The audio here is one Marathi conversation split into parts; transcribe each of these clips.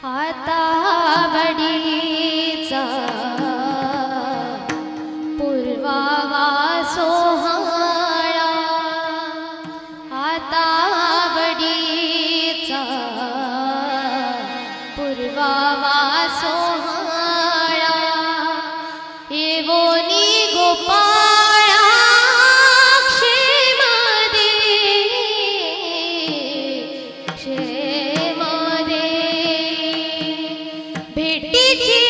आता बडीचा पूर्वावा सोहळा आता बडीचा पूर्वावा Идите!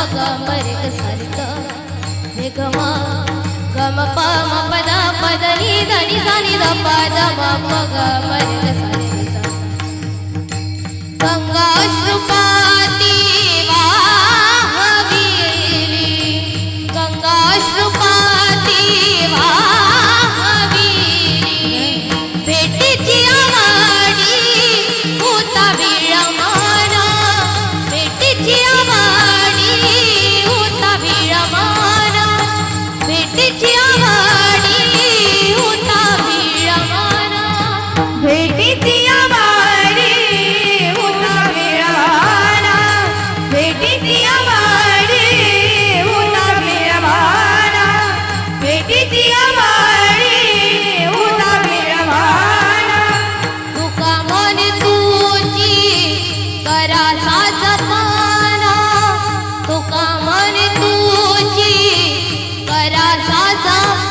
बगा मरे सारिका निगमा गम पा म पदा पद नि ध नि सा नि ध पा द म बगा मरे सारिका गंगा अश्रु sa sa